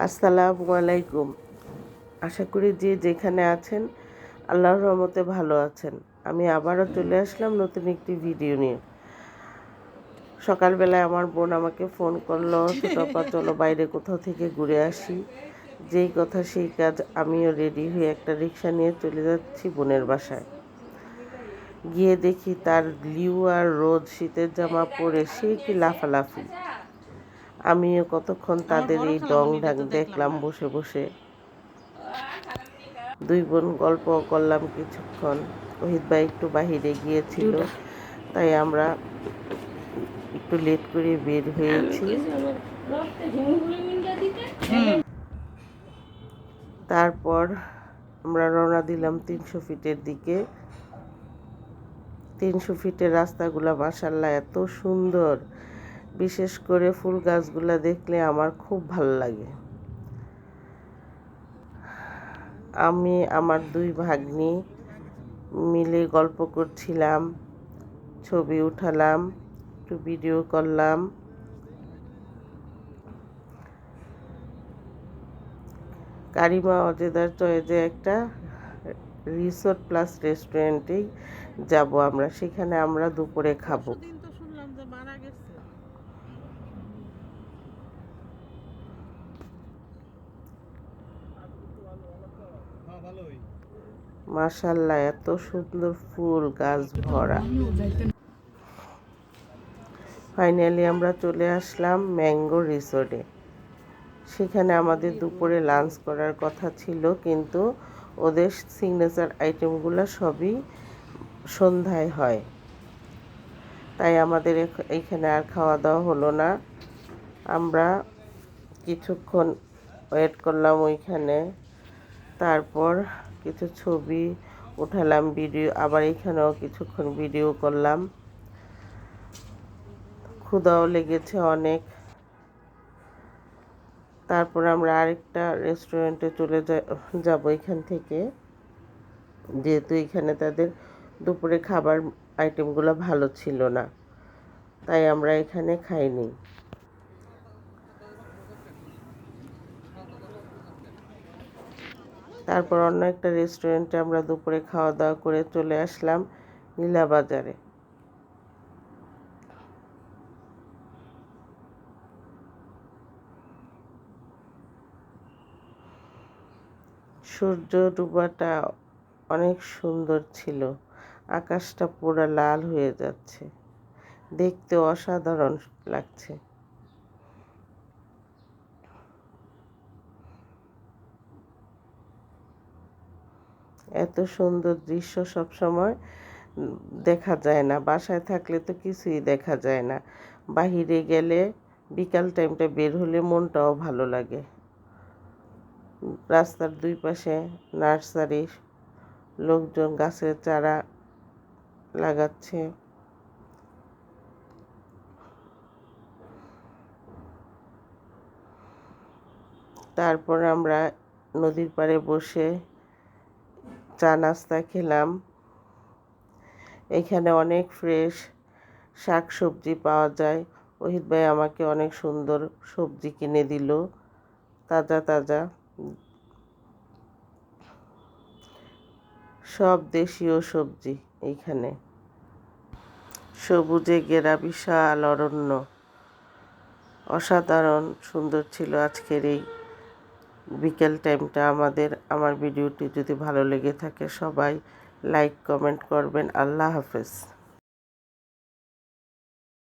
আসসালামু আলাইকুম। আশা করি যে যেখানে আছেন, আল্লাহর রহমতে ভালো আছেন। আমি আবারও চলে আসলাম নতুন একটি ভিডিও নিয়ে। সকালবেলায় আমার বোন আমাকে ফোন করল ছোটপা চলো বাইরে কোথাও থেকে ঘুরে আসি। যেই কথা সেই কাজ আমিও রেডি হয়ে একটা রিক্সা নিয়ে চলে যাচ্ছি বোনের বাসায়। গিয়ে দেখি তার লিউ আর রোদ শীতের জামা পরে সে কি লাফালাফি। আমিও কতক্ষণ তাদের এই ডং ঢাক দেখলাম বসে বসে। দুই বোন গল্প করলাম কিছুক্ষণ। ওহিত ভাই একটু বাহিরে গিয়েছিল তাই আমরা একটু লেট করে বের হয়েছি। তারপর আমরা রওনা দিলাম তিনশো ফিটের দিকে। তিনশো ফিটের রাস্তাগুলো মাসাল্লাহ এত সুন্দর। বিশেষ করে ফুল গাছগুলো দেখলে আমার খুব ভালো লাগে। আমি, আমার দুই ভাগ্নি মিলে গল্প করছিলাম, ছবি উঠালাম, একটু ভিডিও করলাম। কারিমা, অজেদার চয়েজে একটা রিসোর্ট প্লাস রেস্টুরেন্টেই যাব আমরা। সেখানে আমরা দুপুরে খাব দিন তো শুনলাম যে মারা গেছে মাশাল্লাহ, এত সুন্দর ফুল, গাছ ভরা। ফাইনালি আমরা চলে আসলাম ম্যাঙ্গো রিসোর্টে। সেখানে আমাদের দুপুরে লাঞ্চ করার কথা ছিল, কিন্তু ওদের সিগনেচার আইটেমগুলো সবই সন্ধ্যায় হয়। তাই আমাদের এখানে আর খাওয়া দাওয়া হলো না। আমরা কিছুক্ষণ ওয়েট করলাম ওইখানে। তারপর কিছু ছবি উঠালাম, ভিডিও, আবার এখানেও কিছুক্ষণ ভিডিও করলাম। ক্ষুদাও লেগেছে অনেক। তারপর আমরা আরেকটা রেস্টুরেন্টে চলে যাব এখান থেকে। যেহেতু এখানে তাদের দুপুরে খাবার আইটেমগুলো ভালো ছিল না, তাই আমরা এখানে খাইনি। তারপর অন্য একটা রেস্টুরেন্টে আমরা দুপুরে খাওয়া দাওয়া করে চলে আসলাম নীলা বাজারে সূর্য ডুবাটা অনেক সুন্দর ছিল, আকাশটা পুরো লাল হয়ে যাচ্ছে, দেখতে অসাধারণ লাগছে। এত সুন্দর দৃশ্য সব সময় দেখা যায় না। বাসায় থাকলে তো কিছুই দেখা যায় না। বাহিরে গেলে বিকাল টাইমটা বের হলে মনটাও ভালো লাগে। রাস্তার দুই পাশে নার্সারি, লোকজন গাছের চারা লাগাচ্ছে। তারপর আমরা নদীর পাড়ে বসে চা নাস্তা খেলাম। এখানে অনেক ফ্রেশ শাক সবজি পাওয়া যায়। ওহিত ভাই আমাকে অনেক সুন্দর সবজি কিনে দিল। তাজা তাজা। সব দেশীয় সবজি এইখানে সবুজে গেরা বিশাল অরণ্য। অসাধারণ সুন্দর ছিল আজকের এই বিকেল টাইমটা আমাদের, আমার ভিডিওটি যদি ভালো লেগে থাকে সবাই লাইক, কমেন্ট করবেন। আল্লাহ হাফেজ।